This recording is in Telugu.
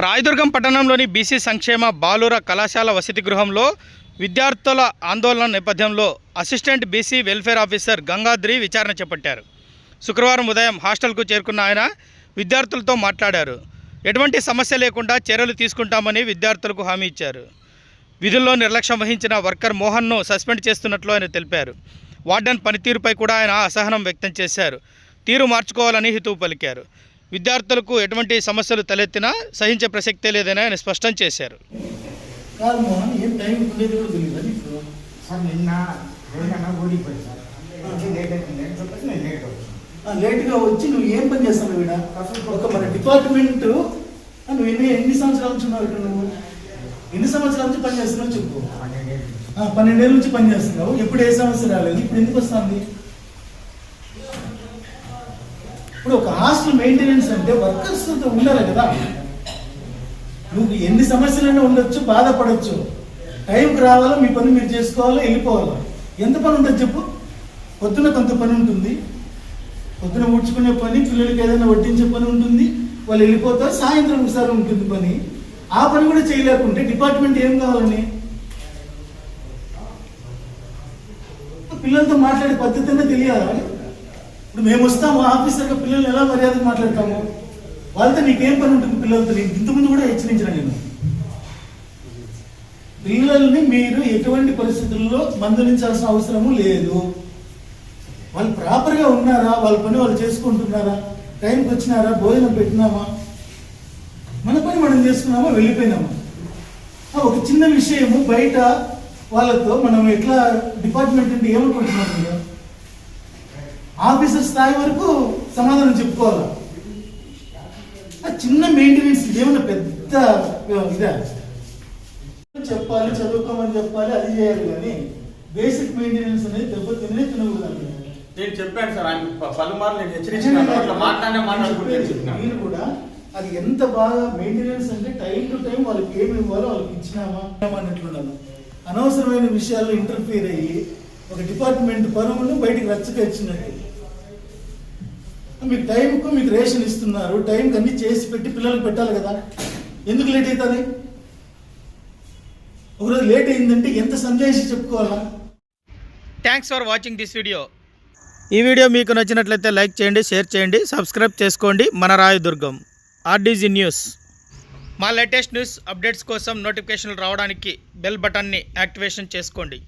రాయదుర్గం పట్టణంలోని బీసీ సంక్షేమ బాలుర కళాశాల వసతి గృహంలో విద్యార్థుల ఆందోళన నేపథ్యంలో assistant BC welfare officer Gangadri విచారణ చేపట్టారు. శుక్రవారం ఉదయం హాస్టల్కు చేరుకున్న ఆయన విద్యార్థులతో మాట్లాడారు. ఎటువంటి సమస్య లేకుండా చర్యలు తీసుకుంటామని విద్యార్థులకు హామీ ఇచ్చారు. విధుల్లో నిర్లక్ష్యం వహించిన వర్కర్ మోహన్ను సస్పెండ్ చేస్తున్నట్లు ఆయన తెలిపారు. వార్డెన్ పనితీరుపై కూడా ఆయన అసహనం వ్యక్తం చేశారు. తీరు మార్చుకోవాలని హితవు పలికారు. విద్యార్థులకు ఎటువంటి సమస్యలు తలెత్తినా సహించే ప్రసక్తే లేదని ఆయన స్పష్టం చేశారు. లేట్గా వచ్చి నువ్వు ఏం పని చేస్తావు ఇక్కడ ఒక మన డిపార్ట్మెంట్ నువ్వు ఎన్ని ఎన్ని సంవత్సరాల నుంచి ఉన్నావు ఇక్కడ నువ్వు? ఎన్ని సంవత్సరాల నుంచి పని చేస్తున్నావు చెప్పు. పన్నెండేళ్ళ నుంచి పని చేస్తున్నావు. ఎప్పుడు ఏ సమస్య రాలేదు? ఇప్పుడు ఎందుకు వస్తుంది? ఇప్పుడు ఒక హాస్టల్ మెయింటెనెన్స్ అంటే వర్కర్స్ ఉండాలి కదా. నువ్వు ఎన్ని సమస్యలైనా ఉండొచ్చు బాధపడవచ్చు టైంకి రావాలో మీ పని మీరు చేసుకోవాలో వెళ్ళిపోవాలా? ఎంత పని ఉంటుంది చెప్పు? పొద్దున కొంత పని ఉంటుంది. పొద్దున ఊడ్చుకునే పని పిల్లలకి ఏదైనా వడ్డించే పని ఉంటుంది. వాళ్ళు వెళ్ళిపోతారు సాయంత్రం ఒకసారి ఉంటుంది పని. ఆ పని కూడా చేయలేకుంటే డిపార్ట్మెంట్ ఏం కావాలని? పిల్లలతో మాట్లాడే పద్ధతి తెలియాలి? ఇప్పుడు మేము వస్తాము ఆఫీసర్గా పిల్లల్ని ఎలా మర్యాద మాట్లాడతాము? వాళ్ళతో నీకేం పని ఉంటుంది పిల్లలతో? నేను ఇంతకుముందు కూడా హెచ్చరించిన నేను. పిల్లల్ని మీరు ఎటువంటి పరిస్థితుల్లో మందలించాల్సిన అవసరము లేదు. వాళ్ళు ప్రాపర్గా ఉన్నారా? వాళ్ళ పని వాళ్ళు చేసుకుంటున్నారా? టైంకి వచ్చినారా? భోజనం పెట్టినామా? మన పని మనం చేసుకున్నామా? వెళ్ళిపోయినామా? ఒక చిన్న విషయము బయట వాళ్ళతో మనం ఎట్లా డిపార్ట్మెంట్ అంటే ఏమనుకుంటున్నాం ఆఫీసర్ స్థాయి వరకు సమాధానం చెప్పుకోవాలా? చిన్న మెయింటెనెన్స్ ఏమన్నా పెద్ద ఇదా? చెప్పాలి చదువుకోమని చెప్పాలి అది చేయాలి కానీ బేసిక్ మెయింటెనెన్స్ అనేది దెబ్బతినే తినకూడదు. నేను చెప్పాను సార్ ఆయన పలుమార్లు నేను హెచ్చరించాను మాట్లాడుకుంటే మీరు కూడా అది ఎంత బాగా మెయింటెనెన్స్ అంటే టైం టు టైం వాళ్ళకి ఏమి ఇవ్వాలో వాళ్ళకి ఇచ్చినామా? అన్నట్లున్నాను. అనవసరమైన విషయాల్లో ఇంటర్ఫియర్ అయ్యి ఒక డిపార్ట్మెంట్ పరువును బయటికి రచ్చకొచ్చినట్టు మీకు టైంకు మీకు రేషన్ ఇస్తున్నారు టైంకి అన్ని చేసి పెట్టి పిల్లలకు పెట్టాలి కదా. ఎందుకు లేట్ అవుతుంది? ఒకరోజు లేట్ అయిందంటే ఎంత సంజాయిషి చెప్పుకోవాలా? Thanks for watching this video ఈ వీడియో మీకు నచ్చినట్లయితే లైక్ చేయండి షేర్ చేయండి సబ్స్క్రైబ్ చేసుకోండి. మన రాయదుర్గం ఆర్డీజీ న్యూస్ మా లేటెస్ట్ న్యూస్ అప్డేట్స్ కోసం నోటిఫికేషన్లు రావడానికి బెల్ బటన్ని యాక్టివేషన్ చేసుకోండి.